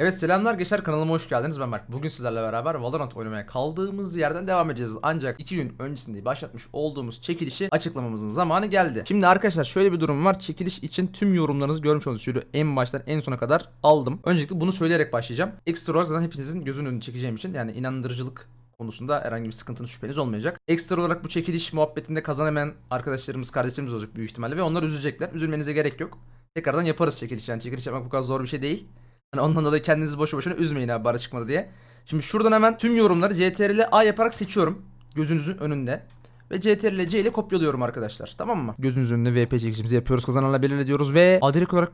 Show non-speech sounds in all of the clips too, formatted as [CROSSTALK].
Evet selamlar gençler kanalıma hoş geldiniz ben Berk. Bugün sizlerle beraber Valorant oynamaya kaldığımız yerden devam edeceğiz. Ancak 2 gün öncesinde başlatmış olduğumuz çekilişi açıklamamızın zamanı geldi. Şimdi arkadaşlar şöyle bir durum var. Çekiliş için tüm yorumlarınızı görmüş oldunuz. Şöyle en baştan en sona kadar aldım. Öncelikle bunu söyleyerek başlayacağım. Ekstra olarak zaten hepinizin gözünün önünü çekeceğim için yani inandırıcılık konusunda herhangi bir sıkıntınız şüpheniz olmayacak. Ekstra olarak bu çekiliş muhabbetinde kazanamayan arkadaşlarımız, kardeşlerimiz olacak büyük ihtimalle ve onlar üzülecekler. Üzülmenize gerek yok. Tekrardan yaparız çekiliş. Yani çekiliş yapmak bu kadar zor bir şey değil. Hani ondan dolayı kendinizi boşu boşuna üzmeyin abi bara çıkmadı diye. Şimdi şuradan hemen tüm yorumları CTRL ile A yaparak seçiyorum. Gözünüzün önünde. Ve CTRL ile C ile kopyalıyorum arkadaşlar. Tamam mı? Gözünüzün önünde VP çekişimizi yapıyoruz. Kazananla belirle diyoruz ve adilik olarak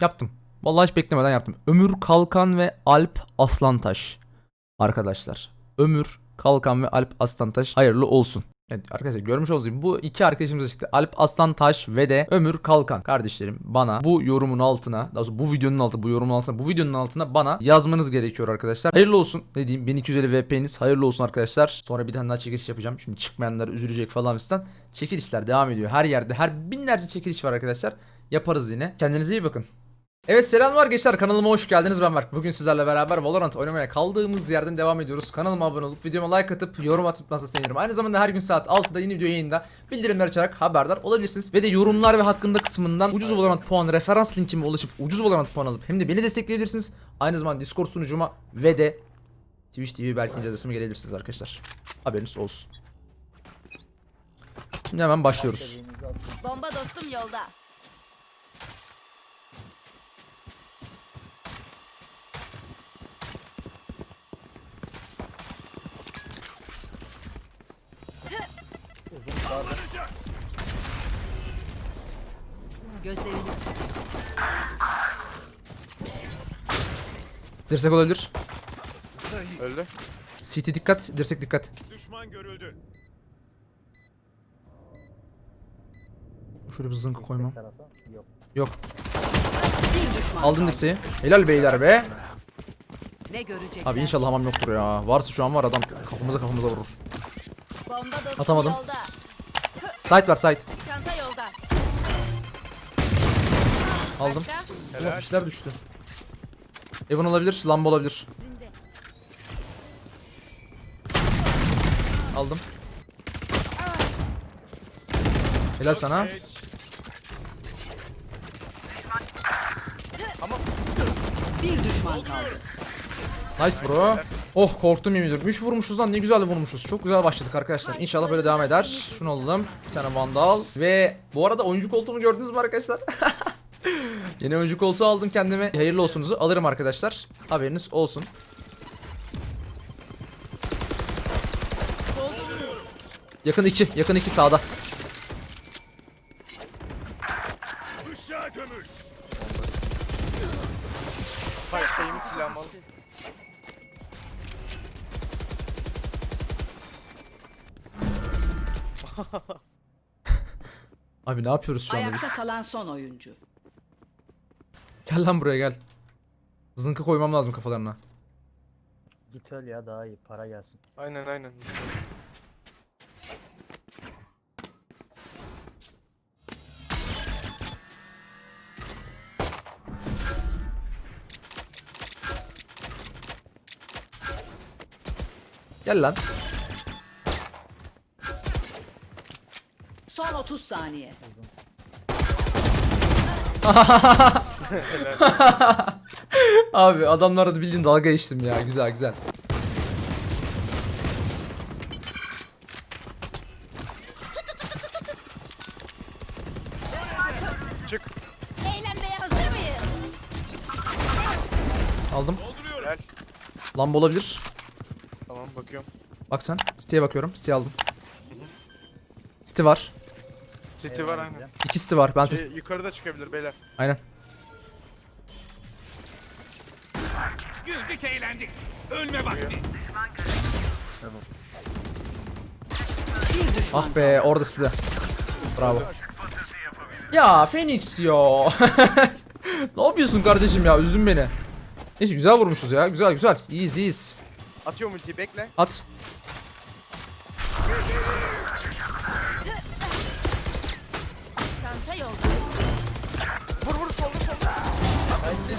yaptım. Vallahi hiç beklemeden yaptım. Ömür Kalkan ve Alp Aslantaş. Arkadaşlar. Ömür Kalkan ve Alp Aslantaş hayırlı olsun. Evet arkadaşlar görmüş olduğunuz gibi bu iki arkadaşımız işte Alp Aslantaş ve de Ömür Kalkan kardeşlerim bana bu yorumun altına daha doğrusu bu videonun altına bu yorumun altına bu videonun altına bana yazmanız gerekiyor arkadaşlar. Hayırlı olsun ne diyeyim 1250 VP'niz hayırlı olsun arkadaşlar. Sonra bir tane daha çekiliş yapacağım. Şimdi çıkmayanlar üzülecek falan fistan. Çekilişler devam ediyor. Her yerde her binlerce çekiliş var arkadaşlar. Yaparız yine. Kendinize iyi bakın. Evet selamlar gençler kanalıma hoş geldiniz ben Berk. Bugün sizlerle beraber Valorant oynamaya kaldığımız yerden devam ediyoruz. Kanalıma abone olup videoma like atıp yorum atmanızı sevinirim. Aynı zamanda her gün saat 6'da yeni video yayında bildirimler açarak haberdar olabilirsiniz. Ve de yorumlar ve hakkında kısmından ucuz Valorant puan referans linkime ulaşıp ucuz Valorant puan alıp hem de beni destekleyebilirsiniz. Aynı zamanda Discord sunucuma ve de Twitch TV Berkin adresime gelebilirsiniz arkadaşlar. Haberiniz olsun. Şimdi hemen başlıyoruz. Bomba dostum yolda. Gözlerini Dirsek olabilir. Öldü. CT dikkat, dirsek dikkat. Düşman görüldü. Şöyle bir zınkı koymam. Yok. Yok. bir düşman. Aldım dirseği. Helal beyler be. Ne görecekler? Abi inşallah hamam yoktur ya. Varsa şu an var adam kafamıza kafamıza vurur. Atamadım. yolda. Site var site. Çanta yolda. Aldım. Helal. işler düştü. Evan olabilir, lamba olabilir. Aldım. Helal sana. Bir düşman kaldı. Nice bro. Oh korktum yemin ediyorum. 3 vurmuşuz lan ne güzel vurmuşuz. Çok güzel başladık arkadaşlar. İnşallah böyle devam eder. Şunu alalım. Bir tane vandal. Ve bu arada oyuncu koltuğumu gördünüz mü arkadaşlar? [LAUGHS] Yeni oyuncu koltuğu aldım kendime. Hayırlı olsunuzu alırım arkadaşlar. Haberiniz olsun. Yakın 2. Yakın 2 sağda. Abi ne yapıyoruz şu anda Ayakta biz? kalan son oyuncu. Gel lan buraya gel. Zınkı koymam lazım kafalarına. Git öl ya daha iyi para gelsin. Aynen aynen. Gel lan. Son 30 saniye. [LAUGHS] Abi adamlarla da bildiğin dalga geçtim ya. Güzel güzel. Çık. Eğlenmeye hazır mıyız? Aldım. Gel. Lamba olabilir. Tamam bakıyorum. Bak sen. City'ye bakıyorum. City aldım. City var. City var aynen. İki City var. Ben Şey, siz... yukarıda çıkabilir beyler. Aynen. Güldük eğlendik. Ölme vakti. Ah be orada City. Bravo. Ya Phoenix ya. [LAUGHS] ne yapıyorsun kardeşim ya? Üzdün beni. Neyse güzel vurmuşuz ya. Güzel güzel. İyiyiz iyiyiz. Atıyorum ultiyi bekle. At.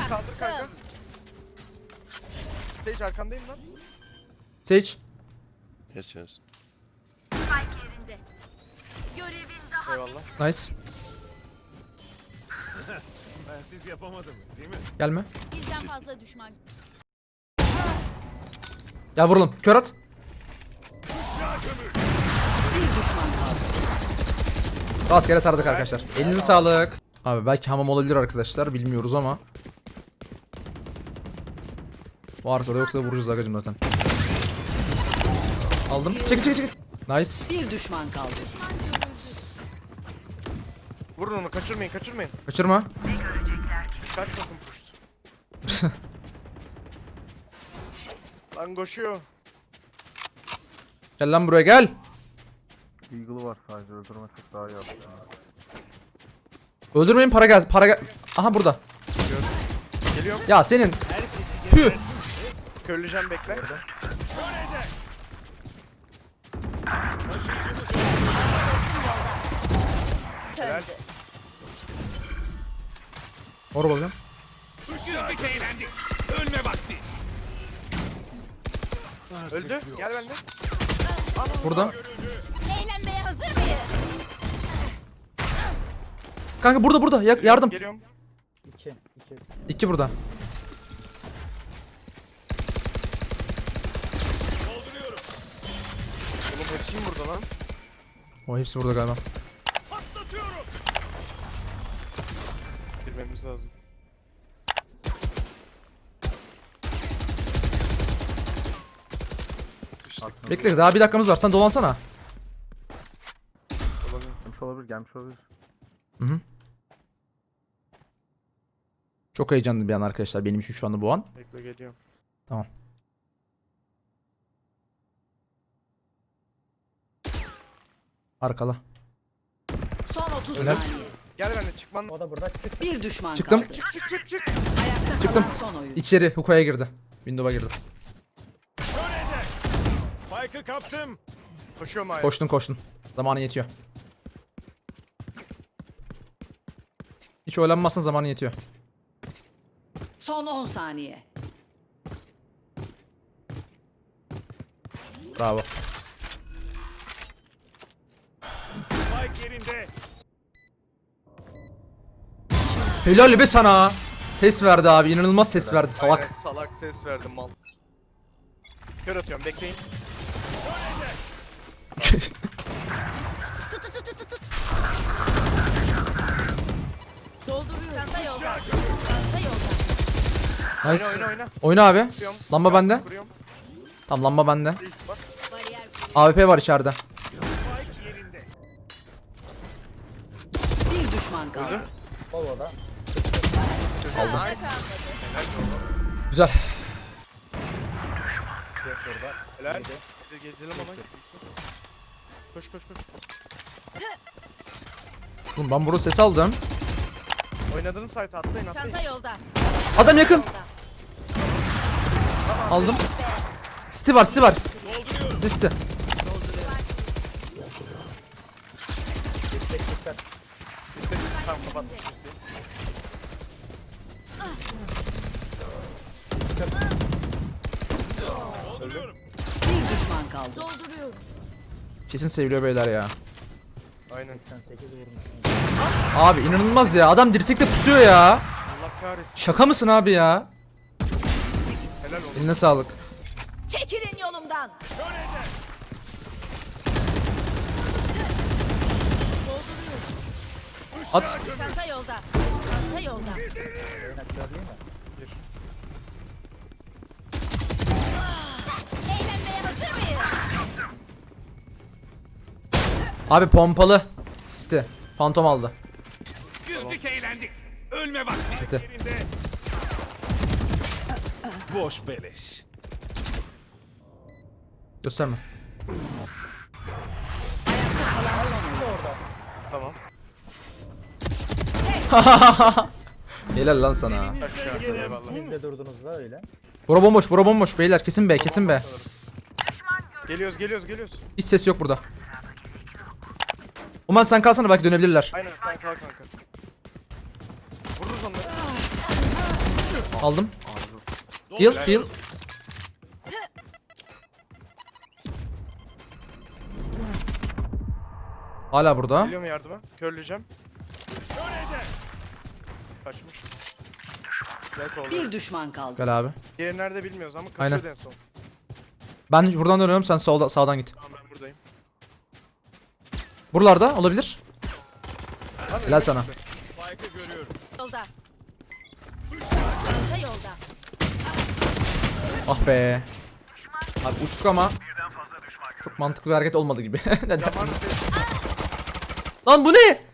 Kaldır kanka. Stage arkandayım lan. Sage. Yes yes. Eyvallah. Nice. [LAUGHS] Ben siz yapamadınız değil mi? Gelme. Birden fazla düşman. Gel vuralım. Kör at. Bir düşman kaldı. Rastgele taradık arkadaşlar. Elinize sağlık. Abi belki hamam olabilir arkadaşlar. Bilmiyoruz ama. Varsa da yoksa da vuracağız agacım zaten. Aldım. Çekil çekil çekil. Nice. Bir düşman kaldı. Vurun onu kaçırmayın kaçırmayın. Kaçırma. Kaçmasın puşt. lan koşuyor. Gel lan buraya gel. Eagle var sadece öldürmesek daha iyi aslında. Öldürmeyin para gel. Para gel. Aha burada. Geliyorum. Ya senin. Herkesi Püh. Körleyeceğim bekle. Helal. Orada olacağım. Güldük eğlendik. Ölme vakti. Öldü. Gel bende. Burada. Eğlenmeye hazır mıyız? Kanka burada burada. Ya- yardım. Geliyorum. 2 2 İki burada. Hepsiyim burada lan. O hepsi burada galiba. Girmemiz lazım. Sıçtık. Bekle daha bir dakikamız var. Sen dolansana. Dolanıyor. Gelmiş olabilir gelmiş olabilir. Hı hı. Çok heyecanlı bir an arkadaşlar benim için şu anda bu an. Bekle geliyorum. Arkala. Son 30 Helal. saniye. Gel bende çıkman. O da burada çıksın. Bir düşman Çıktım. kaldı. Çık çık çık çık. Ayakta Çıktım. kalan son oyun. İçeri Huka'ya girdi. Windows'a girdi. Spike'ı kaptım. Koşuyorum hala. Koştun koştun. Zamanı yetiyor. Hiç oyalanmazsan zamanı yetiyor. Son 10 saniye. Bravo. Spike yerinde. Helal be sana. Ses verdi abi. inanılmaz ses verdi salak. Aynen, salak ses verdim mal. Kör atıyorum bekleyin. Dolduruyorum. Çanta yolda. Çanta yolda. nice. Oyna oyna oyna. Oyna abi. Kuruyorum. Lamba bende. Kuruyorum. Tamam lamba bende. Bak. Bariyer AWP var içeride. Bir düşman kaldı. Solo'da. Güzel. Jet burada. Helal. Yedi. Hadi gezelim ona. Koş koş koş. Oğlum ben burada ses aldım. Oynadığınız site atlayın atlayın. Çanta yolda. Adam yakın. Aldım. City var City var. City City. Tamam kapat. Bir düşman kaldı. Kesin seviliyor beyler ya. Aynen. 88 vurmuş. Abi inanılmaz ya. Adam dirsekte pusuyor ya. Allah kahretsin. Şaka mısın abi ya? Helal olsun. Eline sağlık. Çekilin yolumdan. At. Çanta yolda. Çanta yolda. Eğlenmeye hazır mıyız? Abi pompalı. City. Phantom aldı. Güldük eğlendik. Ölme vakti. City. Boş beleş. Gösterme. Tamam. [LAUGHS] Helal lan sana. Siz de durdunuz la öyle. Bura bomboş, bura bomboş beyler. Kesin be, kesin be. Geliyoruz geliyoruz geliyoruz. Hiç ses yok burada. Oman sen kalsana belki dönebilirler. Aynen sen kal kanka. Vururuz onları. Aldım. Heal, heal. Hala burada. Geliyor mu yardıma? Körleyeceğim. Kaçmış. Bir düşman kaldı. Gel abi. Diğeri nerede bilmiyoruz ama Aynen. kaçıyordu en son. Ben buradan dönüyorum sen solda, sağdan git. Tamam ben buradayım. Buralarda olabilir. Abi, Helal sana. Spike'ı görüyorum. Yolda. Çanta yolda. Ah be. Abi uçtuk ama çok mantıklı bir hareket olmadı gibi. [LAUGHS] Var mı şey? Lan bu ne?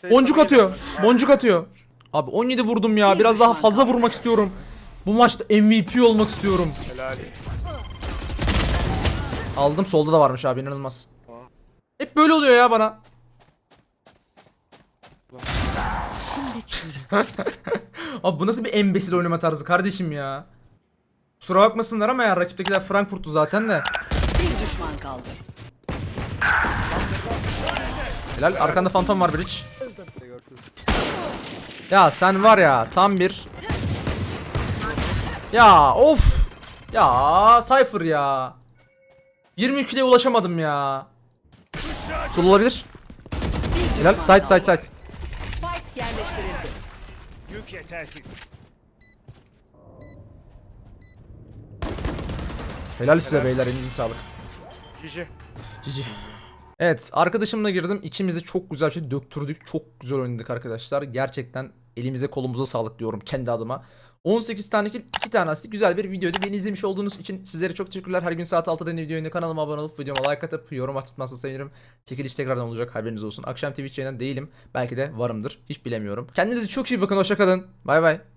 Şey, Boncuk atıyor. Boncuk atıyor. Abi 17 vurdum ya. Bir Biraz daha fazla vurmak istiyorum. Bu maçta MVP olmak istiyorum. Helal. Aldım solda da varmış abi inanılmaz. Hep böyle oluyor ya bana. [LAUGHS] abi bu nasıl bir embesil oynama tarzı kardeşim ya. Kusura bakmasınlar ama ya rakiptekiler Frankfurt'tu zaten de. Bir düşman kaldı. Helal arkanda fantom var Bridge. Ya sen var ya tam bir Ya of Ya Cypher ya 20 kiloya ulaşamadım ya Sol olabilir Helal side side side. Yük yetersiz. Helal size beyler elinize sağlık GG. Cici. Evet arkadaşımla girdim. İkimiz çok güzel bir şey döktürdük. Çok güzel oynadık arkadaşlar. Gerçekten elimize kolumuza sağlık diyorum kendi adıma. 18 tane kill, 2 tane asist güzel bir videoydu. Beni izlemiş olduğunuz için sizlere çok teşekkürler. Her gün saat 6'da yeni video yayında kanalıma abone olup videoma like atıp yorum atmanızı sevinirim. Çekiliş tekrardan olacak haberiniz olsun. Akşam Twitch yayından değilim. Belki de varımdır. Hiç bilemiyorum. Kendinize çok iyi bakın. Hoşçakalın. Bay bay.